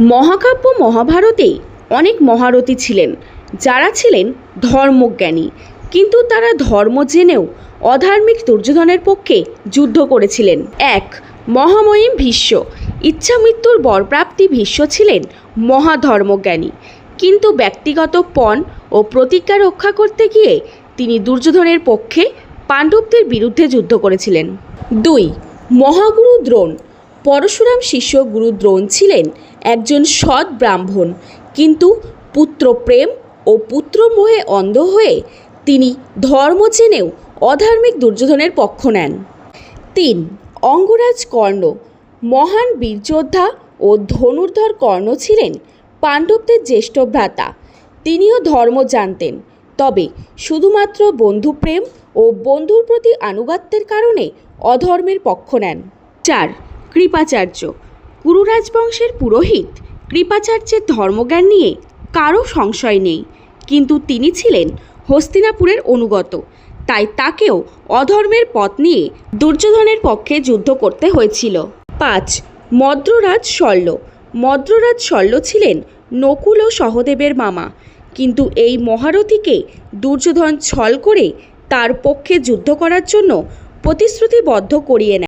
মহাকাব্য মহাভারতে অনেক মহারথী ছিলেন। যারা ছিলেন ধর্মজ্ঞানী। কিন্তু তারা ধর্ম জেনেও অধার্মিক দুর্যোধনের পক্ষে যুদ্ধ করেছিলেন। এক, মহামহিম ভীষ্ম। ইচ্ছামৃত্যুর বরপ্রাপ্তি ভীষ্ম ছিলেন মহাধর্মজ্ঞানী। কিন্তু ব্যক্তিগত পণ ও প্রতিজ্ঞা রক্ষা করতে গিয়ে তিনি দুর্যোধনের পক্ষে পাণ্ডবদের বিরুদ্ধে যুদ্ধ করেছিলেন। দুই, মহাগুরু দ্রোণ। পরশুরাম শিষ্য গুরু দ্রোণ ছিলেন একজন সৎ ব্রাহ্মণ। কিন্তু পুত্রপ্রেম ও পুত্রমোহে অন্ধ হয়ে তিনি ধর্ম চেনেও অধার্মিক দুর্যোধনের পক্ষ নেন। তিন, অঙ্গরাজ কর্ণ। মহান বীরযোদ্ধা ও ধনুর্ধর কর্ণ ছিলেন পাণ্ডবদের জ্যেষ্ঠ ভ্রাতা। তিনিও ধর্ম জানতেন। তবে শুধুমাত্র বন্ধুপ্রেম ও বন্ধুর প্রতি আনুগত্যের কারণে অধর্মের পক্ষ নেন। চার কৃপাচার্য। কুরু রাজবংশের পুরোহিত কৃপাচার্যের ধর্মজ্ঞান নিয়ে কারও সংশয় নেই। কিন্তু তিনি ছিলেন হস্তিনাপুরের অনুগত। তাই তাকেও অধর্মের পথ নিয়ে দুর্যোধনের পক্ষে যুদ্ধ করতে হয়েছিল। পাঁচ, মদ্ররাজ শল্য মদ্ররাজ শল্য ছিলেন নকুল ও সহদেবের মামা। কিন্তু এই মহারথীকে দুর্যোধন ছল করে তার পক্ষে যুদ্ধ করার জন্য প্রতিশ্রুতিবদ্ধ করিয়ে নেয়